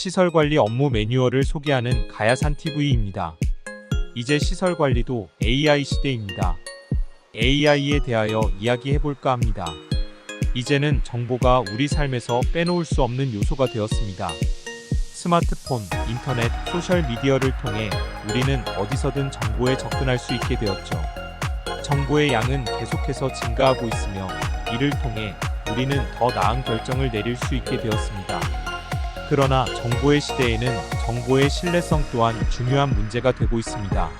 시설 관리 업무 매뉴얼을 소개하는 가야산 TV입니다. 이제 시설 관리도 AI 시대입니다. AI에 대하여 이야기해볼까 합니다. 이제는 정보가 우리 삶에서 빼놓을 수 없는 요소가 되었습니다. 스마트폰, 인터넷, 소셜미디어를 통해 우리는 어디서든 정보에 접근할 수 있게 되었죠. 정보의 양은 계속해서 증가하고 있으며 이를 통해 우리는 더 나은 결정을 내릴 수 있게 되었습니다. 그러나 정보의 시대에는 정보의 신뢰성 또한 중요한 문제가 되고 있습니다.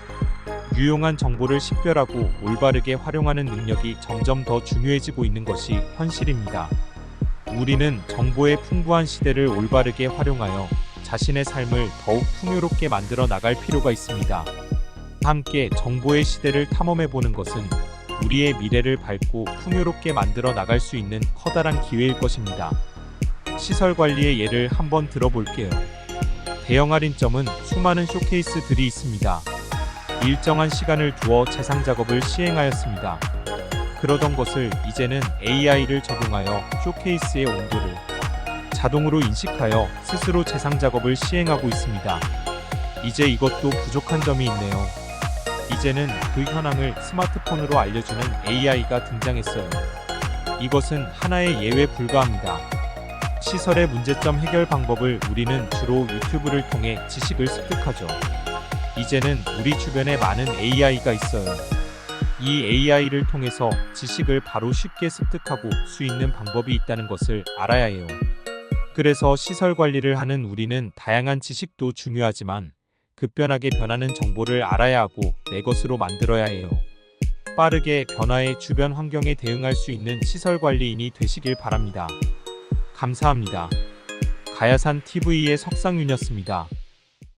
유용한 정보를 식별하고 올바르게 활용하는 능력이 점점 더 중요해지고 있는 것이 현실입니다. 우리는 정보의 풍부한 시대를 올바르게 활용하여 자신의 삶을 더욱 풍요롭게 만들어 나갈 필요가 있습니다. 함께 정보의 시대를 탐험해 보는 것은 우리의 미래를 밝고 풍요롭게 만들어 나갈 수 있는 커다란 기회일 것입니다. 시설 관리의 예를 한번 들어볼게요. 대형 할인점은 수많은 쇼케이스들이 있습니다. 일정한 시간을 두어 재상 작업을 시행하였습니다. 그러던 것을 이제는 AI를 적용하여 쇼케이스의 온도를 자동으로 인식하여 스스로 재상 작업을 시행하고 있습니다. 이제 이것도 부족한 점이 있네요. 이제는 그 현황을 스마트폰으로 알려주는 AI가 등장했어요. 이것은 하나의 예외 불과합니다. 시설의 문제점 해결 방법을 우리는 주로 유튜브를 통해 지식을 습득하죠. 이제는 우리 주변에 많은 AI가 있어요. 이 AI를 통해서 지식을 바로 쉽게 습득하고 수 있는 방법이 있다는 것을 알아야 해요. 그래서 시설 관리를 하는 우리는 다양한 지식도 중요하지만 급변하게 변하는 정보를 알아야 하고 내 것으로 만들어야 해요. 빠르게 변화의 주변 환경에 대응할 수 있는 시설 관리인이 되시길 바랍니다. 감사합니다. 가야산 TV의 석상윤이었습니다.